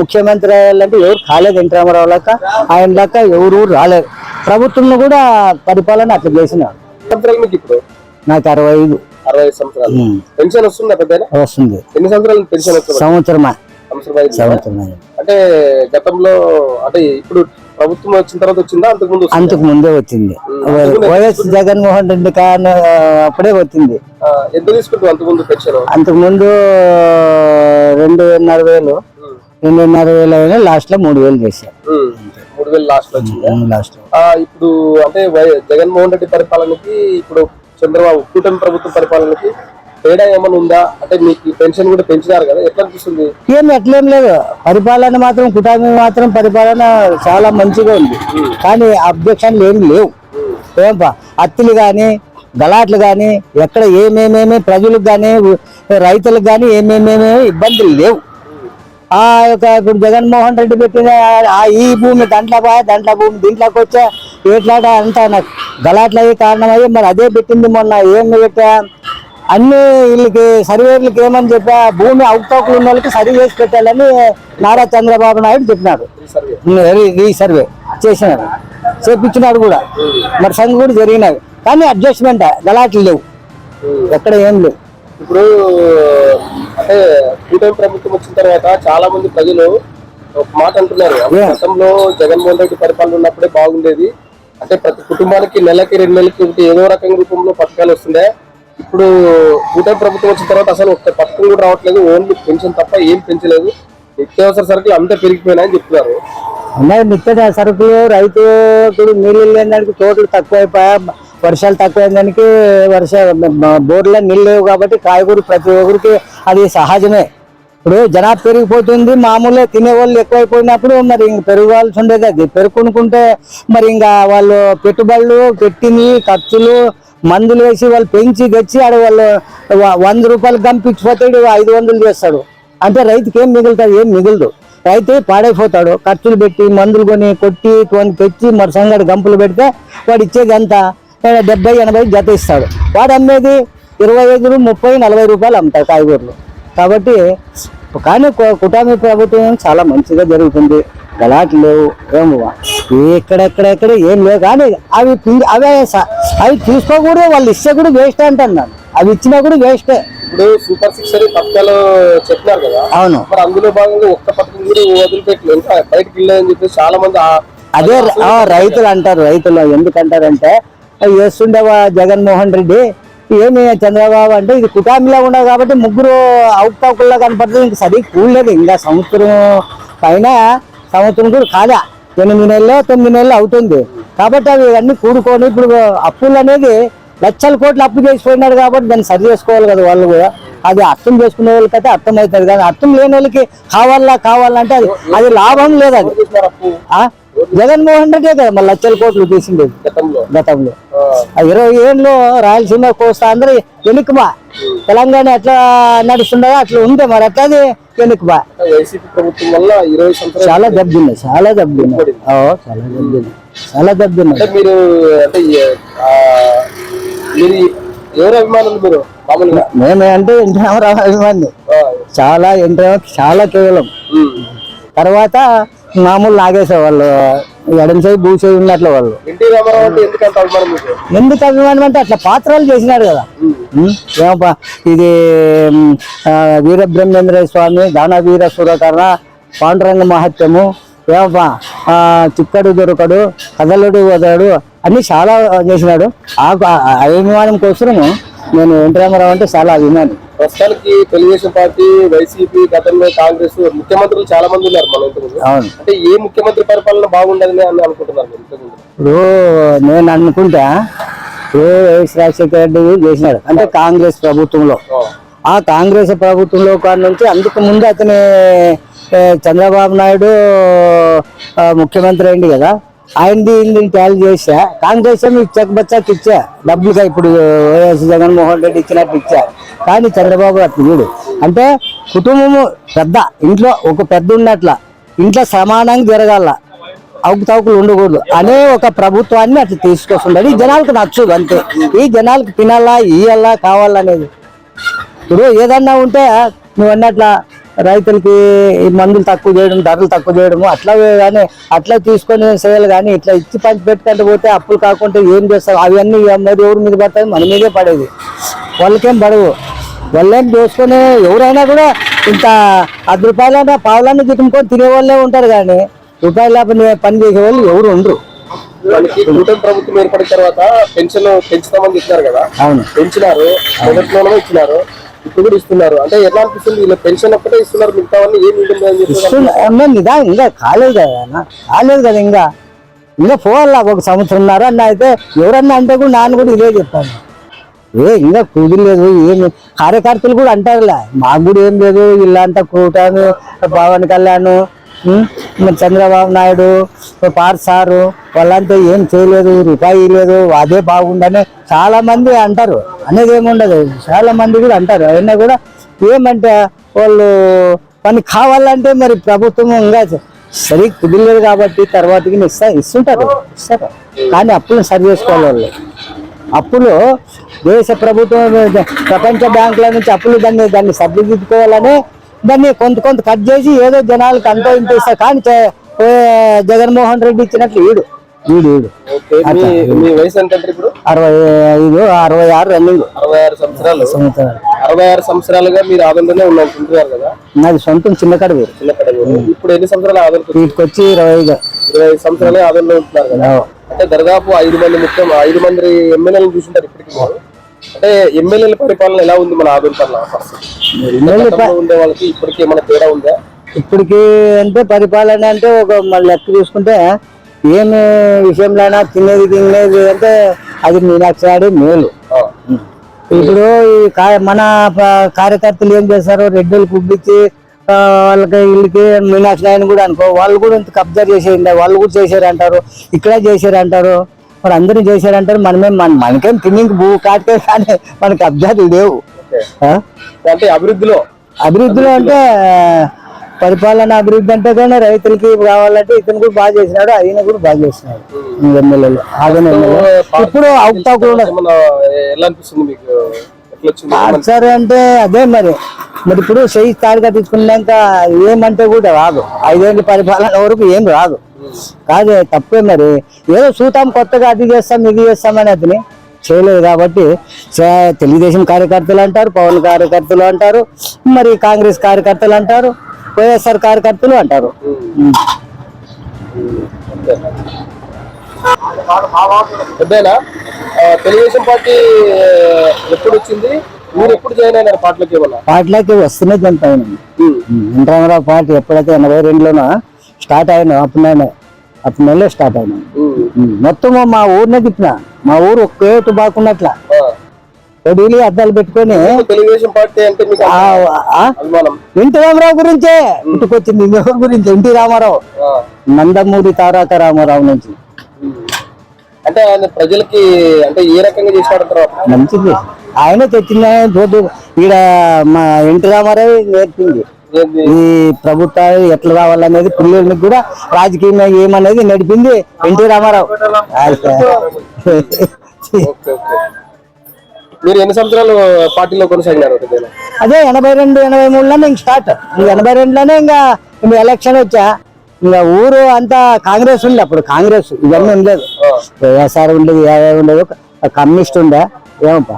ముఖ్యమంత్రి అయ్యాలంటే ఎవరు కాలేదు ఎన్టీ రామారావు లెక్క. ఆయన లెక్క ఎవరు రాలేదు. ప్రభుత్వం కూడా పరిపాలన అట్లా చేసినాడు ఇప్పుడు? నాకు అరవై ఐదు అరవై సంవత్సరాలు. పెన్షన్ వస్తుందా పెద్ద వస్తుంది. ఎన్ని సంవత్సరాలు పెన్షన్ వస్తుంది? సంవత్సరమా సంవత్సరం ఐదు సంవత్సరం అంటే గతంలో అంటే ఇప్పుడు ప్రభుత్వం వచ్చిన తర్వాత వచ్చిందా? అంతకు ముందు? అంతకు ముందే వచ్చింది. వైఎస్ జగన్మోహన్ రెడ్డి కాను అప్పుడే వచ్చింది. ఎంత తీసుకుంటావు అంతకు ముందు పెన్షన్? అంతకు ముందు రెండున్నర వేలు రెండున్నర వేలు అయినా లాస్ట్లో మూడు వేలు చేశారు మూడు వేలు లాస్ట్లో లాస్ట్ ఇప్పుడు అంటే జగన్మోహన్ రెడ్డి పరిపాలనకి ఇప్పుడు చంద్రబాబు కూటమి ప్రభుత్వ పరిపాలనకి తేడా ఏమైనా ఉందా? అంటే మీకు పెన్షన్ కూడా పెంచినారు కదా ఎట్లా అనిపిస్తుంది? ఏం ఎట్లేం లేదు. పరిపాలన మాత్రం కుటుంబం మాత్రం పరిపాలన చాలా మంచిగా ఉంది. కానీ అబ్జెక్షన్లు ఏం లేవు. ఏంపా అత్తులు కానీ గలాట్లు కానీ ఎక్కడ ఏమేమేమి ప్రజలకు కానీ రైతులకు కానీ ఏమేమేమి ఇబ్బందులు లేవు. ఆ యొక్క ఇప్పుడు జగన్మోహన్ రెడ్డి పెట్టిన ఆ ఈ భూమి దాంట్లో పోయా దాంట్లో భూమి దీంట్లోకి వచ్చా ఎట్లాట అంతా నాకు గలాట్లయ్యి కారణమయ్యి మరి అదే పెట్టింది మొన్న ఏం పెట్టా? అన్ని వీళ్ళకి సర్వేర్లకి ఏమని చెప్పా? భూమి అవతవకలు ఉన్న వాళ్ళకి సరి చేసి పెట్టాలని నారా చంద్రబాబు నాయుడు చెప్పినాడు. సర్వే. రీ సర్వే చేసినాడు. చేపించినాడు కూడా. మరి సంఘ కూడా జరిగినాయి కానీ అడ్జస్ట్మెంట్ గలాట్లు లేవు. ఎక్కడ ఏం లేవు. ఇప్పుడు అంటే కూటమి ప్రభుత్వం వచ్చిన తర్వాత చాలా మంది ప్రజలు ఒక మాట అంటున్నారు. గతంలో జగన్మోహన్ రెడ్డి పరిపాలన ఉన్నప్పుడే బాగుండేది. అంటే ప్రతి కుటుంబానికి నెలకి రెండు నెలలకి ఒకటి ఏదో రకం రూపంలో పథకాలు వస్తుండే. ఇప్పుడు కూటమి ప్రభుత్వం వచ్చిన తర్వాత అసలు ఒక్క పథకం కూడా రావట్లేదు. ఓన్లీ పెన్షన్ తప్ప ఏం పెంచలేదు. నిత్యావసర సరుకులు అంతా పెరిగిపోయినాయని చెప్తున్నారు. ఉన్నాయి నిత్య సరుకులు రైతు ఇప్పుడు నీళ్ళు లేని దానికి తోటలు తక్కువైపోయా వర్షాలు తక్కువైన దానికి వర్ష బోర్లో నీళ్ళు లేవు కాబట్టి కాయగూరు ప్రతి ఒక్కరికి అది సహజమే. ఇప్పుడు జనాభా పెరిగిపోతుంది మామూలుగా తినేవాళ్ళు ఎక్కువైపోయినప్పుడు మరి ఇంక పెరగాల్సి ఉండేది అది. పెరుగుకుంటే మరి ఇంకా వాళ్ళు పెట్టుబడులు పెట్టినవి ఖర్చులు మందులు వేసి వాళ్ళు పెంచి తెచ్చి ఆడ వాళ్ళు వ- వంద రూపాయలు గంపించిపోతాడు ఐదు వందలు చేస్తాడు. అంటే రైతుకి ఏం మిగులుతుంది ఏం మిగులదు. రైతు పాడైపోతాడు. ఖర్చులు పెట్టి మందులు కొని కొట్టి కొని తెచ్చి మరి సంగడి గంపులు పెడితే వాడు ఇచ్చేది ఎంత? డెబ్బై ఎనభై జత ఇస్తాడు. వాడు అమ్మేది ఇరవై ఐదు ముప్పై నలభై రూపాయలు అమ్ముతాడు కాయగూరలు. కాబట్టి కానీ కుటామి కుటుంబ ప్రభుత్వం చాలా మంచిగా జరుగుతుంది. గలాట్లు లేవు ఏమో ఎక్కడెక్కడెక్కడ ఏం లేవు కానీ అవి అవే అవి తీసుకోకూడదు వాళ్ళు ఇస్తే కూడా వేస్ట్ అంటున్నాను అవి ఇచ్చినా కూడా వేస్టే ఇప్పుడు సూపర్ సిక్స్ అని పథకాలు చెప్పినారు కదా? అవును. మరి అందులో భాగంగా ఒక్క పథకం కూడా వదిలిపెట్టి ఇంకా బయటకు వెళ్ళదని చెప్పి చాలా మంది అదే రైతులు అంటారు రైతులు ఎందుకంటారంటే చేస్తుండేవా జగన్మోహన్ రెడ్డి? ఏమి చంద్రబాబు అంటే ఇది కుటామిలా ఉండవు కాబట్టి ముగ్గురు అవుట్టాకుల్లో కనపడుతుంది ఇంక సరి కూడలేదు. ఇంకా సంవత్సరం పైన సంవత్సరం కూడా కాదా? ఎనిమిది నెలలు తొమ్మిది నెలలు అవుతుంది. కాబట్టి అవి అన్ని కూడుకొని ఇప్పుడు అప్పులు అనేది లక్షల కోట్లు అప్పు చేసిపోయినాడు కాబట్టి దాన్ని సరి చేసుకోవాలి కదా వాళ్ళు కూడా. అది అర్థం చేసుకునే వాళ్ళకైతే అర్థం అవుతుంది కానీ అర్థం లేని వాళ్ళకి కావాలా కావాలంటే అది అది లాభం లేదు అది? జగన్మోహన్ రెడ్డి కదా మళ్ళీ లక్షల కోట్లు తీసింది గతంలో. ఇరవై ఏళ్ళు రాయలసీమ కోస్తా అందరూ వెనుకమా తెలంగాణ ఎట్లా నడుస్తుండదో అట్లా ఉంది మరి అట్లా అది సంవత్సరాలు చాలా దెబ్బతిన్నాయి చాలా దెబ్బతిన్నాయి. చాలా దెబ్బతిన్నాయి చాలా దెబ్బతిన్నాయి. మీరు అంటే ఎవరు అభిమానులు మీరు? మేమే అంటే ఎన్టీ రామారావు అభిమాని చాలా రామారావు చాలా కేవలం. తర్వాత మామూలు నాగేశ్వర వాళ్ళు ఎడం సైడ్ భూ సైడ్ ఉన్నట్లు వాళ్ళు. ఎందుకు అభిమానం అంటే అట్లా పాత్రలు చేసినాడు కదా. ఏమప్పా ఇది వీరబ్రహ్మేంద్ర స్వామి దాన వీర సురకర్ణ పాండురంగ మహత్యము ఏమప్పా ఆ, చిక్కడు దొరకడు కదలుడు వదలడు అన్ని చాలా చేసినాడు. ఆ ఆ అభిమానం కోసము నేను ఎన్టీ రామారావు అంటే చాలా అభిమాని. ప్రస్తుతానికి తెలుగుదేశం పార్టీ వైసీపీ గతంలో కాంగ్రెస్ ముఖ్యమంత్రులు చాలా మంది ఉన్నారు మన అవును. అంటే ఏ ముఖ్యమంత్రి పరిపాలన బాగుండదని అని అనుకుంటున్నారు ఇప్పుడు నేను అనుకుంటా ఇప్పుడు వైఎస్ రాజశేఖర రెడ్డి చేసినాడు? అంటే కాంగ్రెస్ ప్రభుత్వంలో. ఆ, కాంగ్రెస్ ప్రభుత్వంలో కాడ నుంచి అందుకు ముందు అతని ఏ, చంద్రబాబు నాయుడు ముఖ్యమంత్రి అయింది కదా. ఆయనది నేను ట్యాలీ చేసా కాంగ్రెస్ మీకు చెక్ బచ్చాకి ఇచ్చా డబ్బులుగా ఇప్పుడు వైఎస్ జగన్మోహన్ రెడ్డి ఇచ్చినట్టు ఇచ్చా కానీ చంద్రబాబు అట్లా చూడు. అంటే కుటుంబము పెద్ద ఇంట్లో ఒక పెద్ద ఉన్నట్ల ఇంట్లో సమానంగా జరగాల అవకతవకలు ఉండకూడదు అనే ఒక ప్రభుత్వాన్ని అట్లా తీసుకొస్తుండదు ఈ జనాలకు నచ్చదు అంతే. ఈ జనాలకు తినాలా ఇయ్యాలా కావాలనేది ఇప్పుడు ఏదన్నా ఉంటే నువ్వు అన్నట్లా రైతులకి ఈ మందులు తక్కువ చేయడం ధరలు తక్కువ చేయడం అట్లా కానీ అట్లా తీసుకొని చేయాలి కానీ ఇట్లా ఇచ్చి పంచి పెట్టుకుంటూ పోతే అప్పులు కాకుండా ఏం చేస్తారు? అవన్నీ మరి ఎవరి మీద పడతాయి? మన మీదే పడేది. వాళ్ళకేం పడవు. వాళ్ళేం చేసుకొని ఎవరైనా కూడా ఇంత పది రూపాయలైనా పావులన్నీ గిట్టుకొని తినే వాళ్ళే ఉంటారు కానీ రూపాయల పని చేసే వాళ్ళు ఎవరు ఉండరు. కూటమి ప్రభుత్వం ఏర్పడిన తర్వాత పెన్షన్ పెంచుతామని చెప్పినారు కదా? అవును. పెంచినారు మొదట్లోనే ఇచ్చినారు. ఇప్పుడు కూడా ఇస్తున్నారు అంటే ఎలా అనిపిస్తుంది? వీళ్ళు పెన్షన్ ఒక్కటే ఇస్తున్నారు మిగతావన్నీ ఏమి నిదా ఇంకా కాలేదు కదా కాలేదు కదా ఇంకా. ఇంకా పోవాలా? ఒక సంవత్సరంన్నర అన్న అయితే ఎవరన్నా అంటే కూడా నాన్న కూడా ఇదే చెప్పాను. ఏ ఇంకా కుదిరలేదు. ఏమి కార్యకర్తలు కూడా అంటారులే. మాకు కూడా ఏం లేదు. వీళ్ళంతా కూటమి పవన్ కళ్యాణ్ చంద్రబాబు నాయుడు పార్ సారు వాళ్ళంతా ఏం చేయలేదు. రూపాయి లేదు అదే బాగుందని చాలా మంది అంటారు. అనేది ఏముండదు చాలా మంది కూడా అంటారు. అయినా కూడా ఏమంటే వాళ్ళు పని కావాలంటే మరి ప్రభుత్వం ఇంకా సరి కుదిరలేదు కాబట్టి తర్వాతకి ఇస్తా ఇస్తుంటారు. ఇస్తారు. కానీ అప్పులు సరి చేసుకోవాలి వాళ్ళు. అప్పులు దేశ ప్రభుత్వం ప్రపంచ బ్యాంకుల నుంచి అప్పులు దాన్ని దాన్ని సరిదిద్దుకోవాలని దాన్ని కొంత కొంత కట్ చేసి ఏదో జనాలకు అంతో ఇంత ఇస్తారు. కానీ జగన్మోహన్ రెడ్డి ఇచ్చినట్లు ఈడు. ఈడు ఈడు మీ వయసు ఎంత ఇప్పుడు? అరవై ఐదు అరవై ఆరు రన్నింగ్. అరవై ఆరు సంవత్సరాలు. సంవత్సరాలు. అరవై ఆరు సంవత్సరాలుగా మీరు ఆదంలోనే ఉన్నారు కదా? నాది సొంతం చిన్న కడుగు చిన్న కడగ ఇప్పుడు ఎన్ని సంవత్సరాలు ఆదంలో వీటికి వచ్చి ఇరవై ఐదు ఇరవై ఐదు సంవత్సరాలు ఆదంలో ఉంటున్నారు కదా? అంటే దాదాపు ఐదు మంది ముఖ్యం ఐదు మంది ఎమ్మెల్యేలు చూసుంటారు ఇప్పటికి. అంటే ఎమ్మెల్యేల పరిపాలన ఎలా ఉంది మన ఆదరణ పట్ల? గతంలో ఉండే వాళ్ళకి ఇప్పటికి ఏమైనా తేడా ఉందా? ఇప్పటికి అంటే పరిపాలన అంటే ఒక మళ్ళీ లెక్క చూసుకుంటే ఏమి విషయంలోనా? తినేది తినేది అంటే అది మీనాక్షి ఆడి మేలు. ఇప్పుడు ఈ మన కార్యకర్తలు ఏం చేస్తారు రెడ్డిలు కుబ్బిచ్చి ఆ, వాళ్ళకి వీళ్ళకి మీనాక్షి నాయని కూడా అనుకో వాళ్ళు కూడా ఇంత కబ్జా చేసేయండి వాళ్ళు కూడా చేశారు అంటారు ఇక్కడ చేశారు అంటారు మరి అందరూ చేశారు అంటారు మనమేం మన మనకేం తిన్నికి భూ కాటికే కానీ మనకి కబ్జాలు లేవు? అంటే అభివృద్ధిలో. అభివృద్ధిలో అంటే పరిపాలన అభివృద్ధి అంటే కానీ రైతులకి కావాలంటే ఇతను కూడా బాగా చేసినాడు ఆయన కూడా బాగా చేసినాడు. ఎమ్మెల్యేలు ఆగని ఎమ్మెల్యే ఇప్పుడు వచ్చింది? సరే అంటే అదే మరి. మరి ఇప్పుడు చెయ్యి తాడుగా తీసుకున్నాక ఏమంటే కూడా రాదు. ఐదేళ్ళ పరిపాలన వరకు ఏం రాదు. కాదు తప్పే మరి. ఏదో చూతాం కొత్తగా అది చేస్తాం ఇది చేస్తాం అని అతని చేయలేదు కాబట్టి తెలుగుదేశం కార్యకర్తలు అంటారు పవన్ కార్యకర్తలు అంటారు మరి కాంగ్రెస్ కార్యకర్తలు అంటారు. వైఎస్ఆర్ కార్యకర్తలు అంటారు. తెలుగుదేశం పార్టీ ఎప్పుడు వచ్చింది మీరు ఎప్పుడు జాయిన్ అయినారు పార్టీలోకి ఏమన్నా? పార్టీలోకి వస్తూనే వెంకటరామరావు పార్టీ ఎప్పుడైతే ఎనభై రెండులోనో స్టార్ట్ అయినా అప్పుడు అప్పుడు నెలలో స్టార్ట్ అయినా మొత్తం మా ఊరినే తిప్పిన. మా ఊరు ఒక్కేటు బాగున్నట్ల పొడిలి అద్దాలు పెట్టుకొని తెలుగుదేశం పార్టీ అంటే ఎన్టీ రామారావు గురించే పుట్టుకొచ్చింది ఎవరి గురించి? ఎన్టీ రామారావు. నందమూరి తారక రామారావు నుంచి. అంటే ఆయన ప్రజలకి అంటే ఏ రకంగా చేసినాడంటారు మంచిది. ఆయన తెచ్చిన పోతు ఈడ మా ఎన్టీ రామారావు నేర్పింది? ఈ ప్రభుత్వాలు ఎట్లా రావాలనేది పిల్లలకి కూడా రాజకీయంగా ఏమనేది నడిపింది ఎన్టీ రామారావు. మీరు ఎన్ని సంవత్సరాలు పార్టీలో కొనసాగినారు? అదే ఎనభై రెండు ఎనభై మూడులోనే ఇంక స్టార్ట్. ఎనభై రెండులోనే ఇంకా ఎలక్షన్ వచ్చా. ఇంకా ఊరు అంతా కాంగ్రెస్ ఉంది అప్పుడు కాంగ్రెస్ ఇవన్నీ ఉండలేదు. వైఎస్ఆర్ ఉండేది ఏవే ఉండేది కమ్యూనిస్ట్ ఉండే ఏమప్పా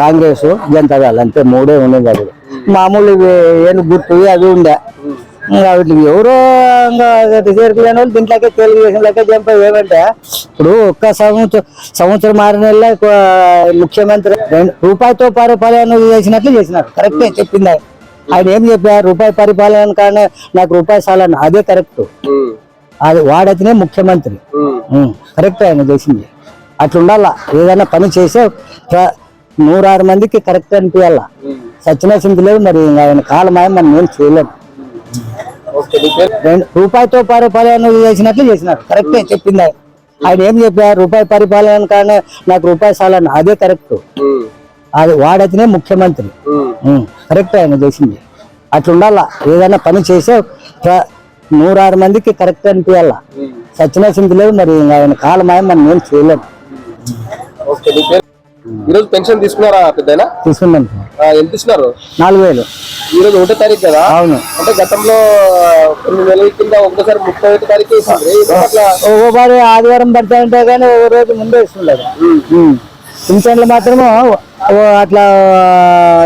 కాంగ్రెస్ జనతాదళ్ అంతే మూడే ఉండేది అది. మామూలు ఏను గుర్తు అవి ఉండే. ఎవరో చేరుకులేని వాళ్ళు దీంట్లోకే తెలుగుదేశంలోకే జంప్ ఏమంటే ఇప్పుడు ఒక్క సంవత్సరం సంవత్సరం నెలల ముఖ్యమంత్రి రూపాయితో పరిపాలన చేసినట్లు చేసినారు. కరెక్టే చెప్పింది ఆయన. ఆయన ఏం చెప్పారు? రూపాయి పరిపాలన కానీ నాకు రూపాయి సాలని అదే కరెక్ట్. అది వాడైతేనే ముఖ్యమంత్రి. కరెక్ట్ ఆయన చేసింది. అట్లా ఉండాల ఏదైనా పని చేసే నూరారు మందికి కరెక్ట్ అనిపించాల చింత లేదు మరి ఆయన కాలమాయ మనం ఏం చేయలేము. రూపాయితో పరిపాలన చేసినట్లు చేసినారు. కరెక్టే చెప్పింది ఆయన ఏం చెప్పారు? రూపాయి పరిపాలన కానీ నాకు రూపాయి సాలని అదే కరెక్ట్ ఉమ్. అది వాడైతేనే ముఖ్యమంత్రి. ఉమ్. ఉం, కరెక్ట్ ఆయన చేసింది. అట్లా ఉండాల ఏదైనా పని చేసే నూరారు మందికి కరెక్ట్ అనిపించాల చింత లేదు మరి ఆయన కాలమాయ మనం ఏం చేయలేము పేరు ఈరోజు పెన్షన్ తీసుకున్నారా పెద్దనా తీసుకున్నాం. సార్ ఆ, ఎంత ఇచ్చినారు నాలుగు వేలు. ఈ రోజు ఒకటో తారీఖు కదా? అవును. అంటే గతంలో కొన్ని నెలల కింద ఒకటోసారి ముప్పై ఒకటో తారీఖు ఒక్కోసారి ఆదివారం పడతా ఉంటే కానీ ఒక రోజు ముందే ఇస్తుండదు. పింఛన్లు మాత్రము అట్లా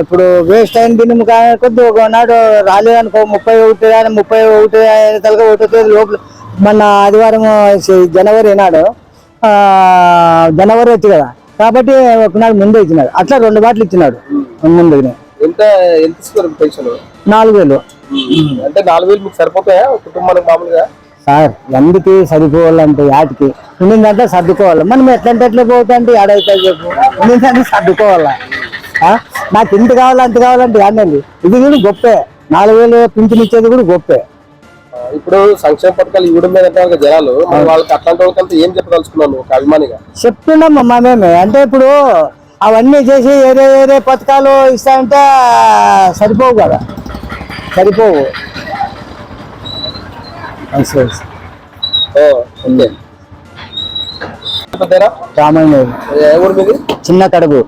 ఇప్పుడు వేస్ట్ అయిన బియ్యం కానీ కొద్ది ఒకనాడు రాలేదనుకో ముప్పై ఒకటి కానీ ముప్పై ఒకటి తలగా ఒకటో తేదీ లోపల మొన్న ఆదివారం జనవరి నాడు జనవరి వచ్చి కదా కాబట్టి ఒకనాడు ముందే ఇచ్చినాడు. అట్లా రెండు బాటలు ఇచ్చినాడు. ముందుగానే ఎంత ఎంత ఇస్తున్నారు పెన్షన్? నాలుగు వేలు అంటే నాలుగు వేలు మీకు సరిపోతాయా? ఒక కుటుంబానికి మామూలుగా? సార్ ఎందుకు సర్దుకోవాలంటే యాటికి? ఉండిందంటే సర్దుకోవాలి. మనం ఎట్లంటే ఎట్లా పోతుంటే? ఆడైతే చెప్పు. ఉండిందంటే సర్దుకోవాలా? నాకు ఇంత కావాలి అంత కావాలంటే యాడండి ఇది కూడా గొప్పే. నాలుగు వేలు పింఛన్ ఇచ్చేది కూడా గొప్పే. ఇప్పుడు సంక్షేమ పథకాలు ఇవ్వడం మీద జనాలు వాళ్ళకి అట్లాంటి వాళ్ళకంతా ఏం చెప్పదలుచుకున్నాను ఒక అభిమానిగా. చెప్తున్నాం అమ్మా మేమే. అంటే ఇప్పుడు అవన్నీ చేసి ఏరే ఏరే పథకాలు ఇస్తాయంటే సరిపోవు కదా. సరిపోవు? రామాయణ. ఏ ఊరు మీది? చిన్న కడుగు.